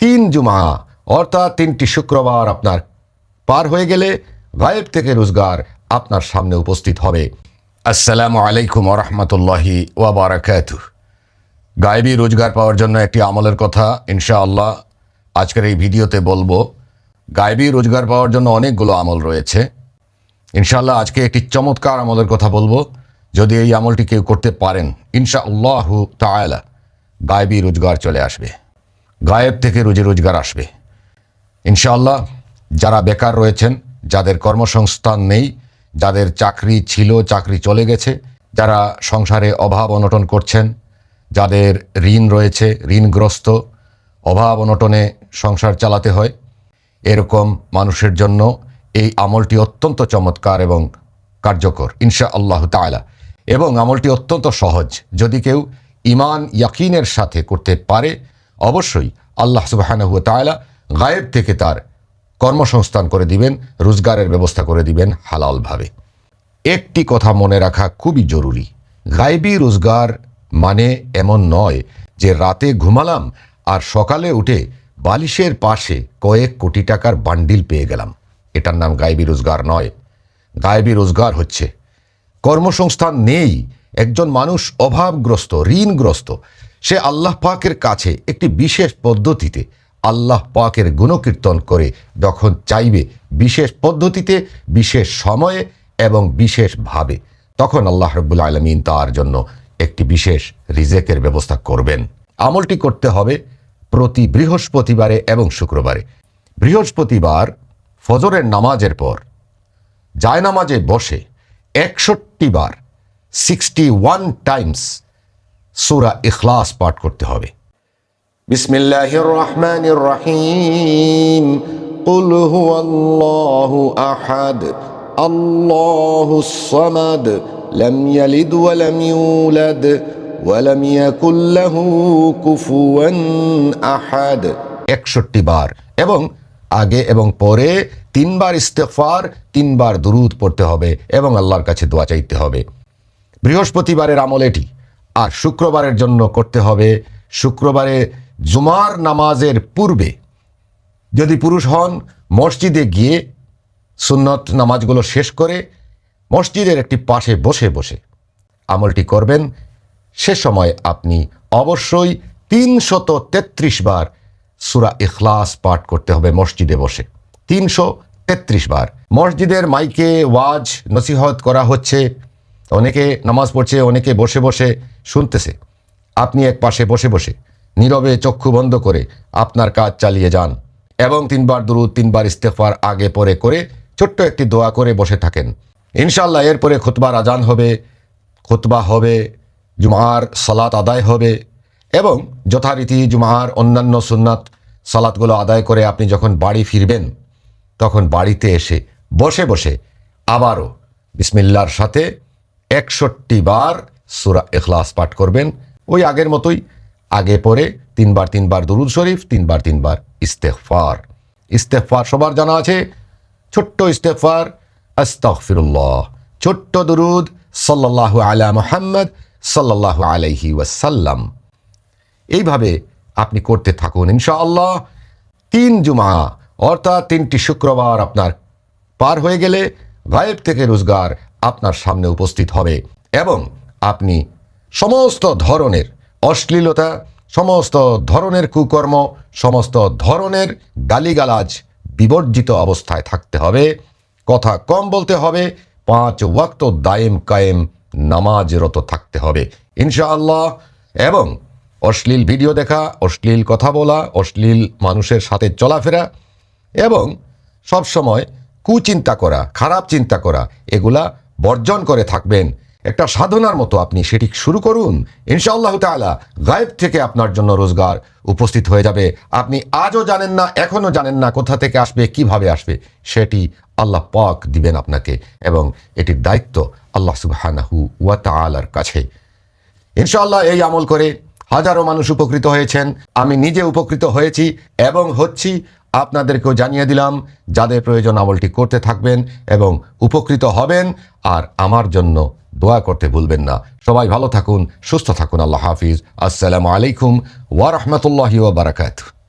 তিন জুমা অর্থাৎ তিনটি শুক্রবার আপনার পার হয়ে গেলে গায়েব থেকে রোজগার আপনার সামনে উপস্থিত হবে। আসসালামু আলাইকুম রহমতুল্লাহি ওয়াবারাকাতু। গায়েবী রোজগার পাওয়ার জন্য একটি আমলের কথা ইনশাআল্লাহ আজকের এই ভিডিওতে বলব। গায়েবী রোজগার পাওয়ার জন্য অনেকগুলো আমল রয়েছে। ইনশাআল্লাহ আজকে একটি চমৎকার আমলের কথা বলব। যদি এই আমলটি কেউ করতে পারেন, ইনশাআল্লাহ তাআলা গায়েবী রোজগার চলে আসবে। গায়েব থেকে রুজি রোজগার আসবে। ইনশাআল্লাহ যারা বেকার রয়েছেন, যাদের কর্মসংস্থান নেই, যাদের চাকরি ছিল, চাকরি চলে গেছে, যারা সংসারে অভাব অনটন করছেন, যাদের ঋণ রয়েছে, ঋণগ্রস্ত, অভাব অনটনে সংসার চালাতে হয়, এরকম মানুষের জন্য এই আমলটি অত্যন্ত চমৎকার এবং কার্যকর ইনশা আল্লাহ তালা এবং আমলটি অত্যন্ত সহজ, যদি কেউ ইমান ইয়াকিনের সাথে করতে পারে অবশ্যই আল্লাহ সুবাহানহু তালা গায়েব থেকে তার কর্মসংস্থান করে দিবেন, রোজগারের ব্যবস্থা করে দিবেন হালালভাবে। একটি কথা মনে রাখা খুবই জরুরি। গায়েবী রোজগার মানে এমন নয় যে রাতে ঘুমালাম আর সকালে উঠে বালিশের পাশে কয়েক কোটি টাকার বান্ডিল পেয়ে গেলাম। এটার নাম গায়েবী রোজগার নয়। গায়েবী রোজগার হচ্ছে কর্মসংস্থান নেই, একজন মানুষ অভাবগ্রস্ত, ঋণগ্রস্ত সে আল্লাহ পাকের কাছে একটি বিশেষ পদ্ধতিতে আল্লাহ পাকের গুণকীর্তন করে যখন চাইবে বিশেষ পদ্ধতিতে, বিশেষ সময়ে এবং বিশেষভাবে তখন আল্লাহ রব্বুল আলমিন তার জন্য একটি বিশেষ রিজেকের ব্যবস্থা করবেন। আমলটি করতে হবে প্রতি বৃহস্পতিবারে এবং শুক্রবারে। বৃহস্পতিবার ফজরের নামাজের পর জায়নামাজে বসে একষট্টি বার সিক্সটি ওয়ান টাইমস সুরা ইখলাস পাঠ করতে হবে بسم الله الرحمن الرحيم قل هو الله احد الله الصمد لم يلد ولم يولد ولم يكن له كفوا احد একষট্টি বার এবং আগে এবং পরে তিনবার ইস্তেফার তিনবার দুরুদ পড়তে হবে এবং আল্লাহর কাছে দোয়া চাইতে হবে বৃহস্পতিবারের আমল এটি আর শুক্রবারের জন্য করতে হবে। শুক্রবারে জুমার নামাজের পূর্বে যদি পুরুষ হন, মসজিদে গিয়ে সুন্নত নামাজগুলো শেষ করে মসজিদের একটি পাশে বসে বসে আমলটি করবেন। সে সময় আপনি অবশ্যই তিনশত তেত্রিশ বার সুরা ইখলাস পাঠ করতে হবে মসজিদে বসে। তিনশো তেত্রিশ বার। মসজিদের মাইকে ওয়াজ নসিহত করা হচ্ছে। অনেকে নামাজ পড়ছে, অনেকে বসে বসে শুনতেছে। আপনি এক পাশে বসে বসে নীরবে চক্ষু বন্ধ করে আপনার কাজ চালিয়ে যান এবং তিনবার দুরুদ, তিনবার ইস্তেফার আগে পরে করে ছোট্ট একটি দোয়া করে বসে থাকেন। ইনশাল্লাহ এরপরে খুতবার আজান হবে, খুতবা হবে, জুমার সালাত আদায় হবে এবং যথারীতি জুমার অন্যান্য সুন্নাত সালাতগুলো আদায় করে আপনি যখন বাড়ি ফিরবেন, তখন বাড়িতে এসে বসে বসে আবারও বিসমিল্লার সাথে একষট্টি বার সুরা এখলাস পাঠ করবেন। ওই আগের মতোই আগে পরে তিনবার তিনবার দুরুদ শরীফ, তিনবার তিনবার ইস্তেফার ইস্তেফার সবার জানা আছে। ছোট্ট ইস্তেফার আস্তাগফিরুল্লাহ। ছোট্ট দুরুদ, সাল্লাল্লাহু আলা মোহাম্মদ, সাল্লাল্লাহু আলাইহি ওয়াসাল্লাম। এইভাবে আপনি করতে থাকুন ইনশাআল্লাহ। তিন জুমা, অর্থাৎ তিনটি শুক্রবার আপনার পার হয়ে গেলে গায়েব থেকে রোজগার আপনার সামনে উপস্থিত হবে এবং আপনি সমস্ত ধরনের অশ্লীলতা, সমস্ত ধরনের কুকর্ম, সমস্ত ধরনের গালিগালাজ বিবর্জিত অবস্থায় থাকতে হবে। কথা কম বলতে হবে, পাঁচ ওয়াক্ত দায়েম কায়েম নামাজরত থাকতে হবে, ইনশাআল্লাহ। এবং অশ্লীল ভিডিও দেখা, অশ্লীল কথা বলা, অশ্লীল মানুষের সাথে চলাফেরা এবং সবসময় কুচিন্তা করা, খারাপ চিন্তা করা, এগুলা বর্জন করে থাকবেন। একটা সাধনার মতো আপনি সেটি শুরু করুন। ইনশাআল্লাহ তাআলা গায়েব থেকে আপনার জন্য রোজগার উপস্থিত হয়ে যাবে। আপনি আজও জানেন না, এখনও জানেন না কোথা থেকে আসবে, কীভাবে আসবে, সেটি আল্লাহ পাক দিবেন আপনাকে এবং এটির দায়িত্ব আল্লাহ সুবহানাহু ওয়া তাআলার কাছে। ইনশাআল্লাহ এই আমল করে হাজারো মানুষ উপকৃত হয়েছেন। আমি নিজে উপকৃত হয়েছি এবং হচ্ছি আপনাদেরকেও জানিয়ে দিলাম, যাদের প্রয়োজন আমলটি করতে থাকবেন এবং উপকৃত হবেন, আর আমার জন্য দোয়া করতে ভুলবেন না। সবাই ভালো থাকুন, সুস্থ থাকুন, আল্লাহ হাফিজ। আসসালামু আলাইকুম ওয়া রাহমাতুল্লাহি ওয়া বারাকাতুহু।